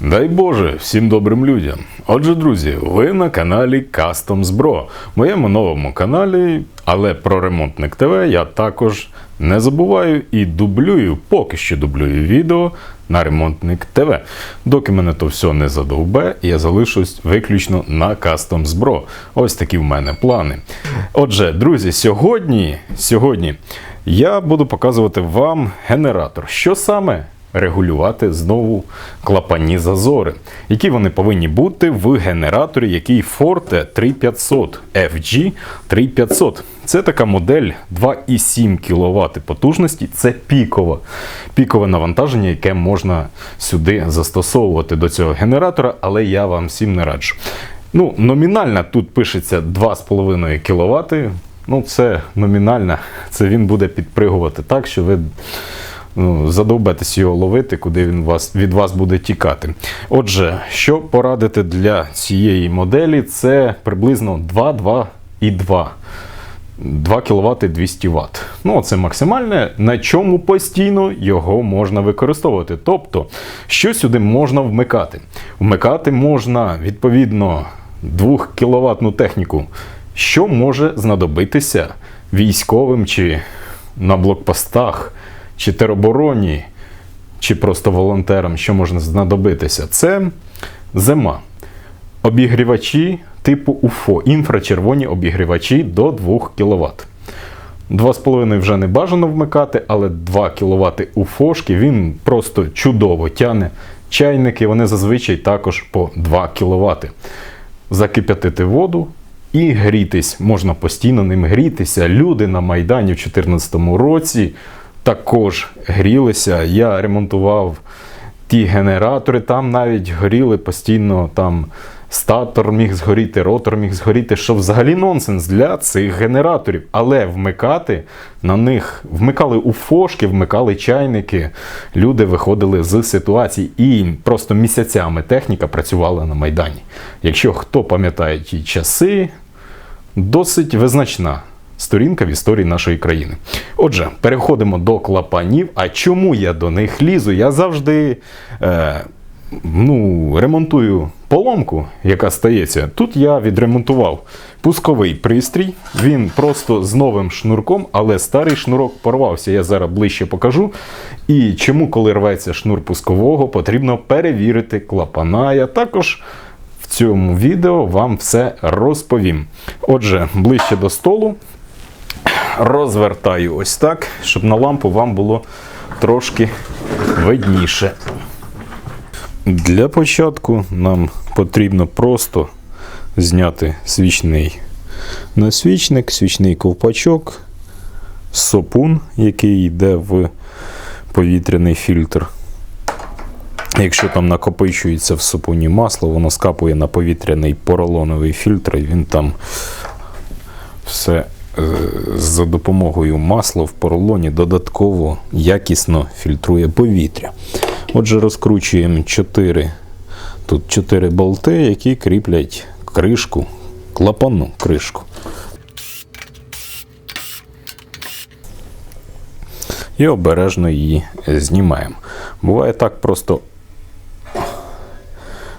Дай Боже всім добрим людям. Отже, друзі, ви на каналі Customs Bro, моєму новому каналі, але про ремонтник ТВ я також не забуваю і дублюю, поки що дублюю відео на ремонтник ТВ. Доки мене то все не задовбе, я залишусь виключно на Customs Bro. Ось такі в мене плани. Отже, друзі, сьогодні, сьогодні я буду показувати вам генератор. Що саме? Регулювати знову клапані зазори, які вони повинні бути в генераторі, який Forte 3500 FG 3500. Це така модель 2,7 кВт потужності. Це пікова, пікове навантаження, яке можна сюди застосовувати до цього генератора, але я вам всім не раджу. Ну, Номінально тут пишеться 2,5 кВт. Ну, це номінально, це він буде підпригувати так, що ви ну, задовбетесь його ловити, куди він вас, від вас буде тікати. Отже, що порадити для цієї моделі, це приблизно 2,2,2. 2 кВт 200 Вт. Ну, це максимальне, на чому постійно його можна використовувати. Тобто, що сюди можна вмикати? Вмикати можна, відповідно, 2 кВт техніку, що може знадобитися військовим чи на блокпостах чи теробороні, чи просто волонтерам, що можна знадобитися, це зима. Обігрівачі типу УФО, інфрачервоні обігрівачі до 2 кВт. 2,5 вже не бажано вмикати, але 2 кВт УФОшки він просто чудово тяне. Чайники, вони зазвичай також по 2 кВт. Закип'ятити воду і грітись. Можна постійно ним грітися. Люди на Майдані в 2014 році також грілися. Я ремонтував ті генератори, там навіть горіли постійно там. Статор міг згоріти, ротор міг згоріти, що взагалі нонсенс для цих генераторів. Але вмикати на них вмикали у фошки, вмикали чайники. Люди виходили з ситуацій і просто місяцями техніка працювала на Майдані. Якщо хто пам'ятає ті часи, досить визначна сторінка в історії нашої країни. Отже, переходимо до клапанів. А чому я до них лізу? Я завжди е, ну, ремонтую поломку, яка стається. Тут я відремонтував пусковий пристрій. Він просто з новим шнурком, але старий шнурок порвався. Я зараз ближче покажу. І чому, коли рветься шнур пускового, потрібно перевірити клапана. Я також. В цьому відео вам все розповім. Отже, ближче до столу розвертаю ось так, щоб на лампу вам було трошки видніше. Для початку нам потрібно просто зняти свічний насвічник, свічний ковпачок, сопун, який йде в повітряний фільтр. Якщо там накопичується в сопуні масло, воно скапує на повітряний поролоновий фільтр, і він там все за допомогою масла в поролоні додатково якісно фільтрує повітря. Отже, розкручуємо 4, тут 4 болти, які кріплять кришку, клапану кришку. І обережно її знімаємо. Буває так просто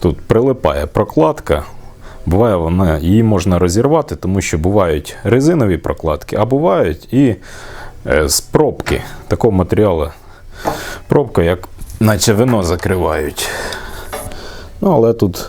тут прилипає прокладка, Буває, вона її можна розірвати, тому що бувають резинові прокладки, а бувають і е, з пробки такого матеріалу. Пробка, як наче вино закривають. Ну, Але тут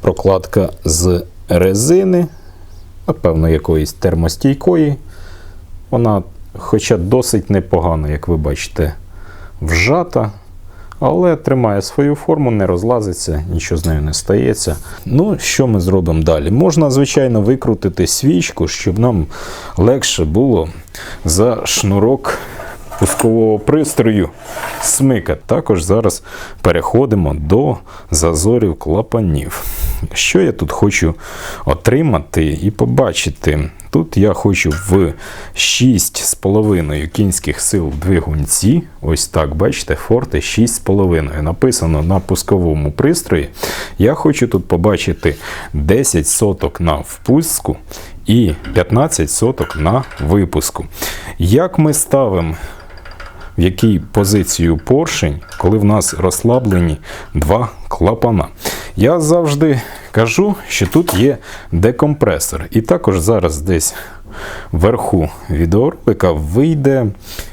прокладка з резини, напевно, якоїсь термостійкої. Вона, хоча досить непогана, як ви бачите, вжата але тримає свою форму, не розлазиться, нічого з нею не стається. Ну, що ми зробимо далі? Можна, звичайно, викрутити свічку, щоб нам легше було за шнурок пускового пристрою смика. Також зараз переходимо до зазорів клапанів. Що я тут хочу отримати і побачити? Тут я хочу в 6,5 кінських сил двигунці. Ось так, бачите, форте 6,5. Написано на пусковому пристрої. Я хочу тут побачити 10 соток на впуску і 15 соток на випуску. Як ми ставимо в якій позицію поршень, коли в нас розслаблені два клапана. Я завжди кажу, що тут є декомпресор. І також зараз десь вверху відеоролика вийде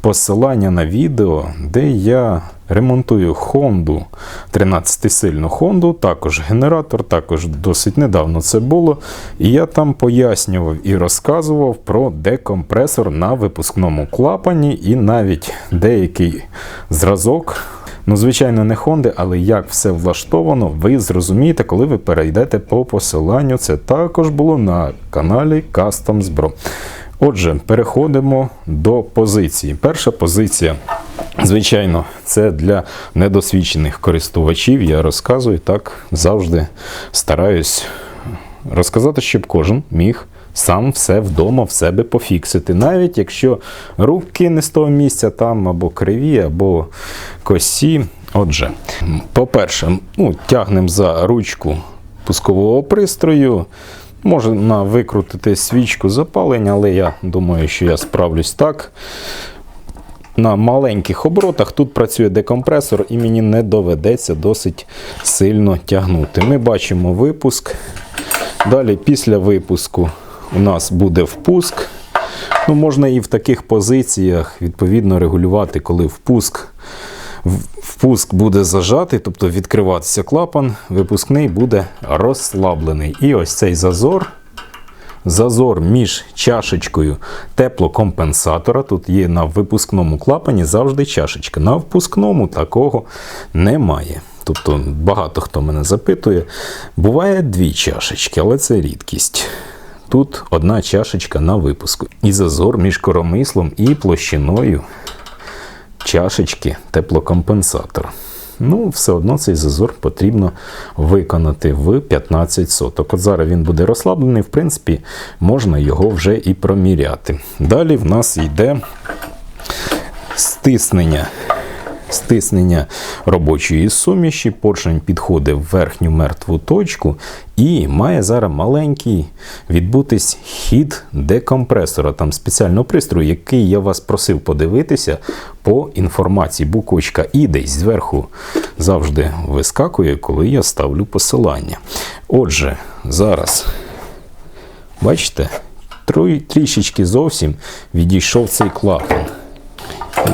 посилання на відео, де я ремонтую Honda, 13-сильну Honda, також генератор, також досить недавно це було. І я там пояснював і розказував про декомпресор на випускному клапані, і навіть деякий зразок. Ну, звичайно, не Honda, але як все влаштовано, ви зрозумієте, коли ви перейдете по посиланню. Це також було на каналі Customs Bro. Отже, переходимо до позиції. Перша позиція, звичайно, це для недосвідчених користувачів. Я розказую так, завжди стараюсь розказати, щоб кожен міг сам все вдома в себе пофіксити. Навіть якщо руки не з того місця, там або криві, або косі. Отже, по-перше, ну, тягнемо за ручку пускового пристрою. Можна викрутити свічку запалення, але я думаю, що я справлюсь так. На маленьких оборотах тут працює декомпресор, і мені не доведеться досить сильно тягнути. Ми бачимо випуск. Далі, після випуску, у нас буде впуск. Ну, Можна і в таких позиціях відповідно регулювати, коли впуск. Впуск буде зажатий, тобто відкриватися клапан, випускний буде розслаблений. І ось цей зазор. Зазор між чашечкою теплокомпенсатора. Тут є на випускному клапані завжди чашечка. На впускному такого немає. Тобто багато хто мене запитує. Буває дві чашечки, але це рідкість. Тут одна чашечка на випуску. І зазор між коромислом і площиною чашечки теплокомпенсатор. Ну, все одно цей зазор потрібно виконати в 15 соток. От зараз він буде розслаблений, в принципі, можна його вже і проміряти. Далі в нас йде стиснення. Стиснення робочої суміші, поршень підходить в верхню мертву точку і має зараз маленький відбутись хід декомпресора, там спеціального пристрою, який я вас просив подивитися по інформації. Буквочка І десь зверху завжди вискакує, коли я ставлю посилання. Отже, зараз, бачите, трішечки зовсім відійшов цей клапан.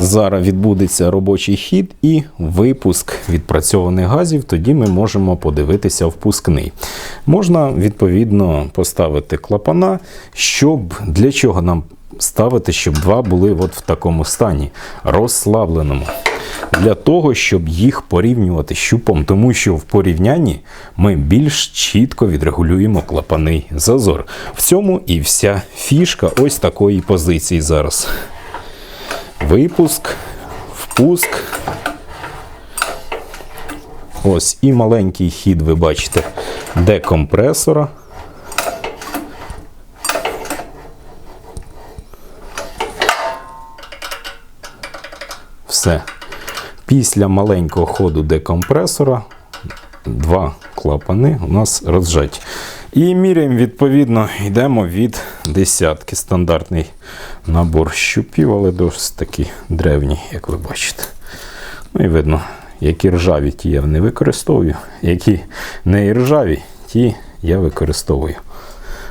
Зараз відбудеться робочий хід і випуск відпрацьованих газів, тоді ми можемо подивитися впускний. Можна, відповідно, поставити клапана, щоб для чого нам ставити, щоб два були от в такому стані, розслабленому. Для того, щоб їх порівнювати щупом, тому що в порівнянні ми більш чітко відрегулюємо клапаний зазор. В цьому і вся фішка ось такої позиції зараз. Випуск, впуск. Ось і маленький хід, ви бачите, декомпресора. Все. Після маленького ходу декомпресора два клапани у нас розжаті. І міряємо, відповідно, йдемо від десятки. Стандартний набор щупів, але досить такі древні, як ви бачите. Ну і видно, які ржаві, ті я не використовую, які не ржаві, ті я використовую.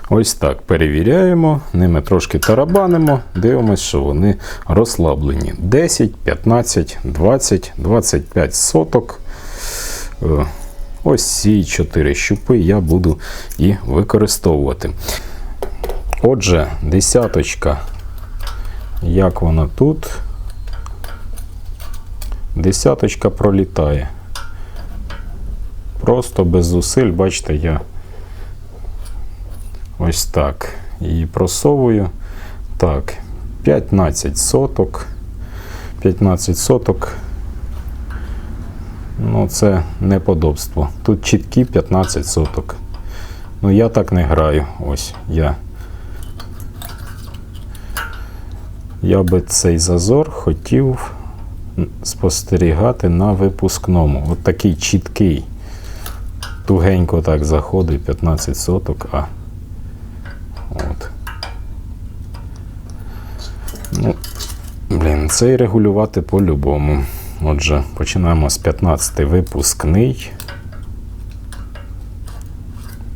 Ось так перевіряємо, ними трошки тарабанимо, дивимося, що вони розслаблені. 10, 15, 20, 25 соток. Е, Ось ці чотири щупи я буду і використовувати. Отже, десяточка, як вона тут, десяточка пролітає. Просто без зусиль, бачите, я ось так її просовую. Так, 15 соток. 15 соток. Ну, це неподобство. Тут чіткі 15 соток. Ну, я так не граю. Ось я. Я би цей зазор хотів спостерігати на випускному. От такий чіткий. Тугенько так заходить 15 соток, а от. Ну, Блін, це і регулювати по-любому. Отже, починаємо з 15 випускний.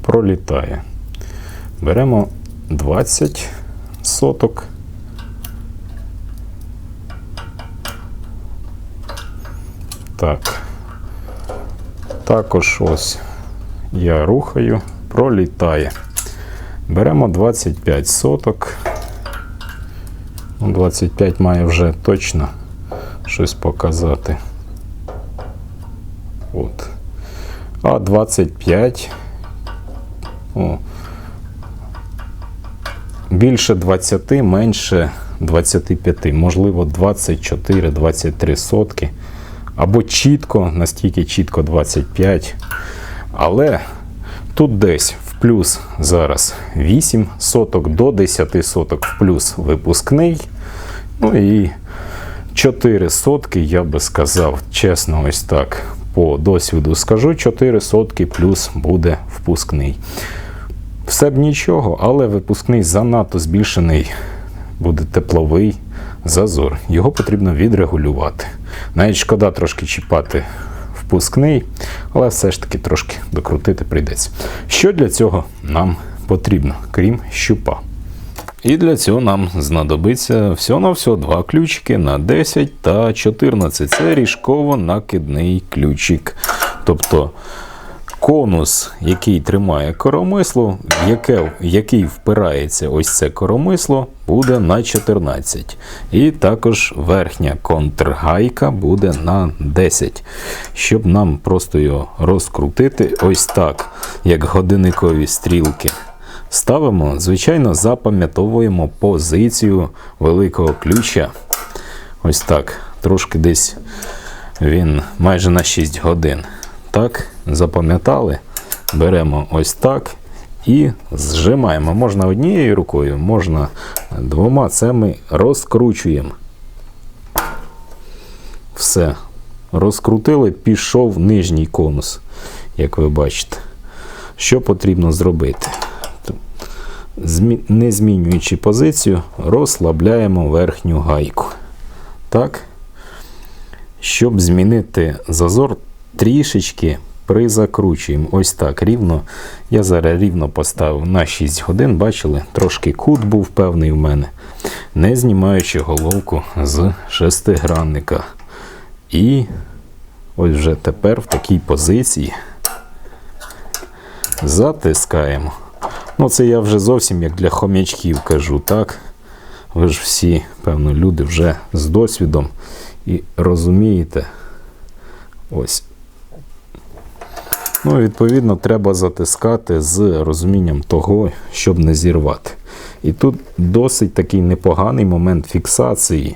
Пролітає. Беремо 20 соток. Так. Також ось я рухаю, пролітає. Беремо 25 соток. Ну, 25 має вже точно щось показати. От. А 25. О. Більше 20, менше 25, можливо, 24-23 сотки. Або чітко, настільки чітко 25. Але тут десь в плюс зараз 8 соток до 10 соток в плюс випускний. Ну і 4 сотки, я би сказав, чесно, ось так. По досвіду скажу, 4 сотки плюс буде впускний. Все б нічого, але випускний занадто збільшений, буде тепловий зазор. Його потрібно відрегулювати. Навіть шкода трошки чіпати впускний, але все ж таки трошки докрутити прийдеться. Що для цього нам потрібно, крім щупа? І для цього нам знадобиться всього-навсього два ключики на 10 та 14. Це ріжково-накидний ключик. Тобто конус, який тримає коромисло, в яке, який впирається ось це коромисло, буде на 14. І також верхня контргайка буде на 10. Щоб нам просто його розкрутити, ось так, як годинникові стрілки. Ставимо, звичайно, запам'ятовуємо позицію великого ключа. Ось так. Трошки десь він майже на 6 годин. Так, запам'ятали. Беремо ось так і зжимаємо. Можна однією рукою, можна двома. Це ми розкручуємо. Все. Розкрутили, пішов нижній конус, як ви бачите. Що потрібно зробити? не змінюючи позицію, розслабляємо верхню гайку. Так. Щоб змінити зазор, трішечки призакручуємо. Ось так рівно. Я зараз рівно поставив на 6 годин, бачили, трошки кут був певний в мене, не знімаючи головку з шестигранника. І ось вже тепер в такій позиції затискаємо. Ну, це я вже зовсім як для хомячків кажу, так? Ви ж всі, певно, люди вже з досвідом і розумієте. Ось. Ну, відповідно, треба затискати з розумінням того, щоб не зірвати. І тут досить такий непоганий момент фіксації.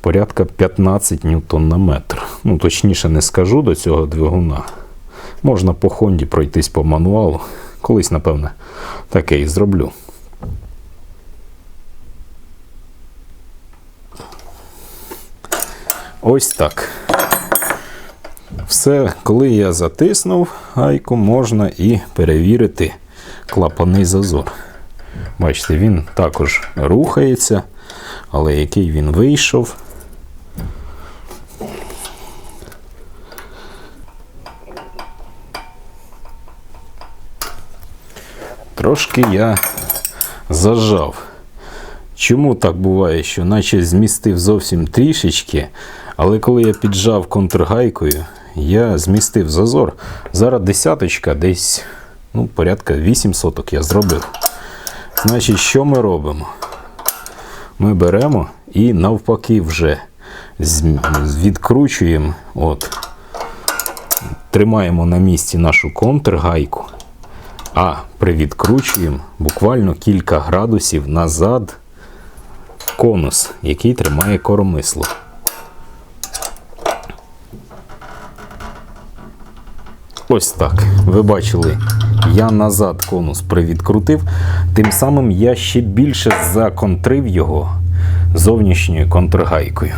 Порядка 15 ньютон на метр. Ну, точніше не скажу до цього двигуна. Можна по Хонді пройтись по мануалу. Колись, напевне, таке і зроблю. Ось так. Все, коли я затиснув гайку, можна і перевірити клапаний зазор. Бачите, він також рухається, але який він вийшов. Трошки я зажав. Чому так буває, що наче змістив зовсім трішечки, але коли я піджав контргайкою, я змістив зазор. Зараз десяточка, десь ну, порядка 8 соток я зробив. Значить, що ми робимо? Ми беремо і навпаки вже відкручуємо, от, тримаємо на місці нашу контргайку, а привідкручуємо буквально кілька градусів назад конус, який тримає коромисло. Ось так. Ви бачили, я назад конус привідкрутив, тим самим я ще більше законтрив його зовнішньою контргайкою.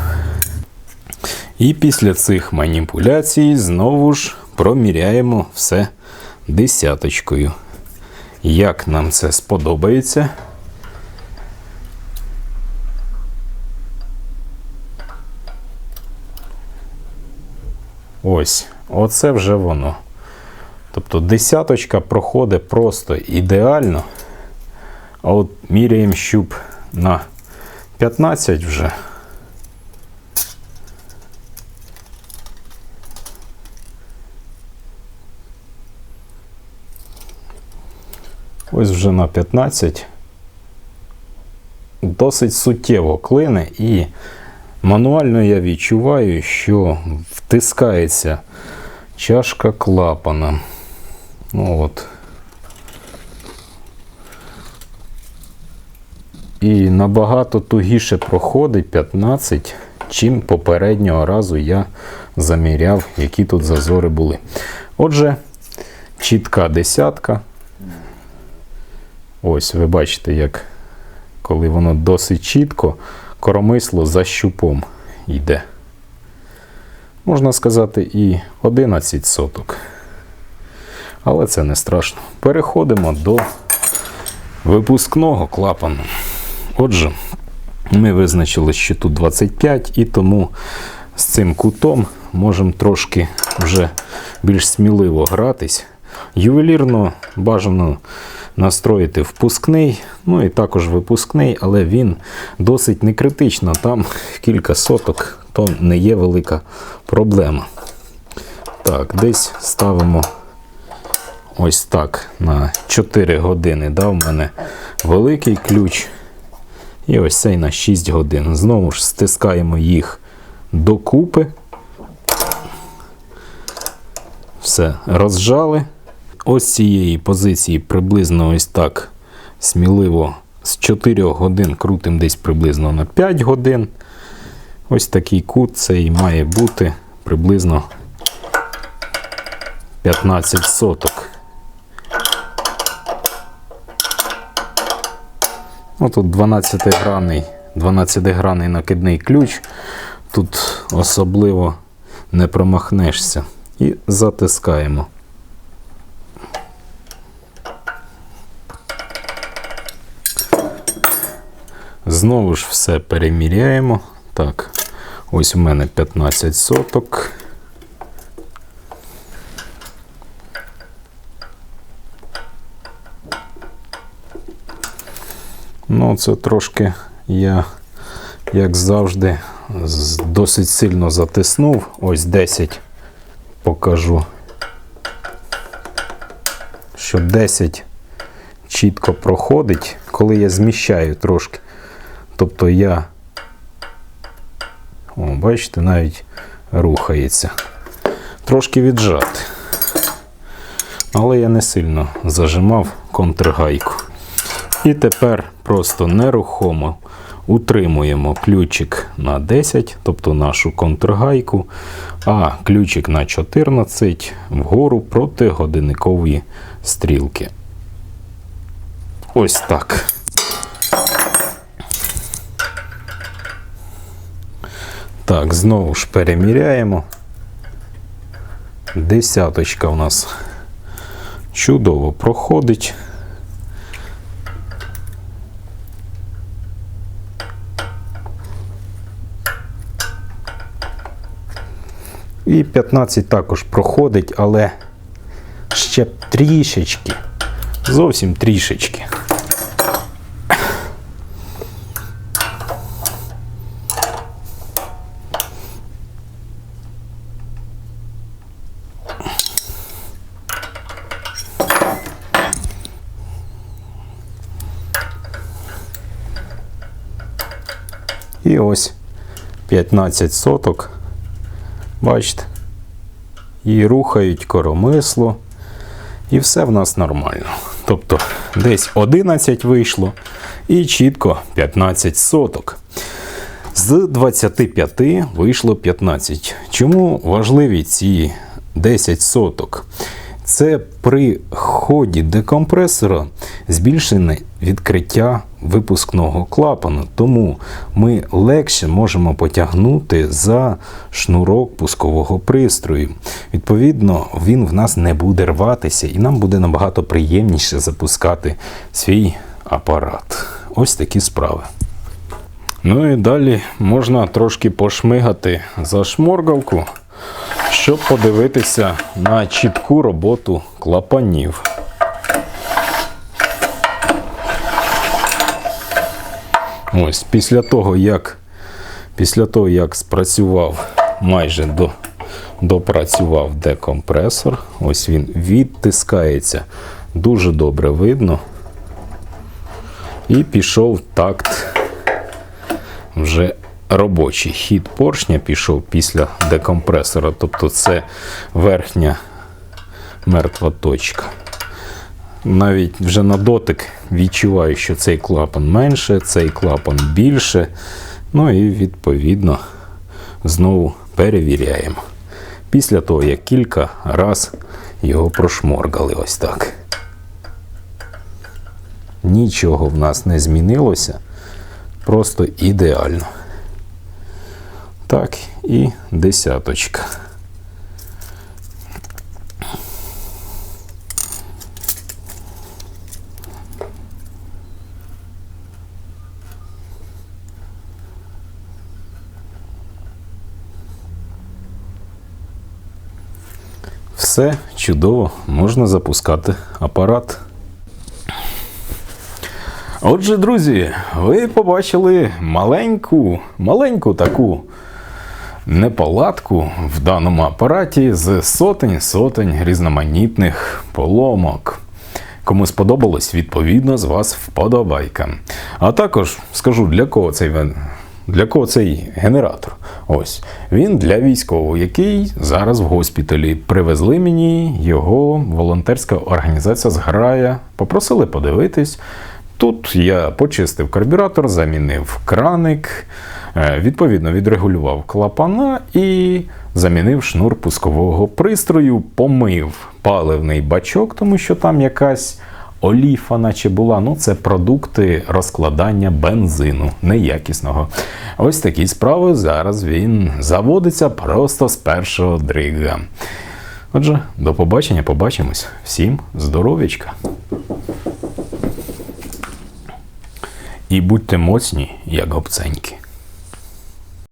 І після цих маніпуляцій знову ж проміряємо все десяточкою. Як нам це сподобається. Ось, оце вже воно. Тобто десяточка проходить просто ідеально. А от міряємо щуп на 15 вже. Ось вже на 15. Досить суттєво клине і мануально я відчуваю, що втискається чашка клапана. Ну от. І набагато тугіше проходить 15, чим попереднього разу я заміряв, які тут зазори були. Отже, чітка десятка. Ось ви бачите, як коли воно досить чітко, коромисло за щупом йде. Можна сказати, і 11 соток. Але це не страшно. Переходимо до випускного клапану. Отже, ми визначили, що тут 25, і тому з цим кутом можемо трошки вже більш сміливо гратись. Ювелірно бажано настроїти впускний, ну і також випускний, але він досить не критично. Там кілька соток, то не є велика проблема. Так, десь ставимо ось так на 4 години. Дав мене великий ключ. І ось цей на 6 годин. Знову ж стискаємо їх докупи. Все, розжали. Ось цієї позиції приблизно ось так сміливо з 4 годин крутимо десь приблизно на 5 годин. Ось такий кут цей має бути приблизно 15 соток. Ну, тут 12-гранний 12-гранний накидний ключ. Тут особливо не промахнешся. І затискаємо. Знову ж все переміряємо. Так, ось у мене 15 соток. Ну, це трошки я, як завжди, досить сильно затиснув. Ось 10 покажу. Що 10 чітко проходить, коли я зміщаю трошки. Тобто я, о, бачите, навіть рухається. Трошки віджати. Але я не сильно зажимав контргайку. І тепер просто нерухомо утримуємо ключик на 10, тобто нашу контргайку, а ключик на 14 вгору проти годинникової стрілки. Ось так. Так, знову ж переміряємо. Десяточка у нас чудово проходить. І 15 також проходить, але ще трішечки. Зовсім трішечки. І ось 15 соток. Бачите? І рухають коромисло. І все в нас нормально. Тобто десь 11 вийшло і чітко 15 соток. З 25 вийшло 15. Чому важливі ці 10 соток? Це при ході декомпресора збільшене відкриття випускного клапану, тому ми легше можемо потягнути за шнурок пускового пристрою. Відповідно, він в нас не буде рватися, і нам буде набагато приємніше запускати свій апарат. Ось такі справи. Ну і далі можна трошки пошмигати за шморгалку. щоб подивитися на чітку роботу клапанів. Ось після того, як, після того, як спрацював, майже до, допрацював декомпресор, ось він відтискається. Дуже добре видно. І пішов такт вже робочий. Хід поршня пішов після декомпресора. Тобто це верхня мертва точка. Навіть вже на дотик відчуваю, що цей клапан менше, цей клапан більше. Ну і відповідно знову перевіряємо. Після того, як кілька раз його прошморгали ось так. Нічого в нас не змінилося. Просто ідеально. Так, і десяточка. Все чудово, можна запускати апарат. Отже, друзі, ви побачили маленьку, маленьку таку неполадку в даному апараті з сотень сотень різноманітних поломок. Кому сподобалось, відповідно, з вас вподобайка. А також скажу, для кого цей для кого цей генератор? Ось він для військового, який зараз в госпіталі. Привезли мені його волонтерська організація зграя. Попросили подивитись. Тут я почистив карбюратор, замінив краник, е, відповідно відрегулював клапана і замінив шнур пускового пристрою, помив паливний бачок, тому що там якась оліфа, наче була. Ну, це продукти розкладання бензину неякісного. Ось такі справи. Зараз він заводиться просто з першого дрига. Отже, до побачення, побачимось. Всім здоров'ячка. І будьте моцні, як гобценьки.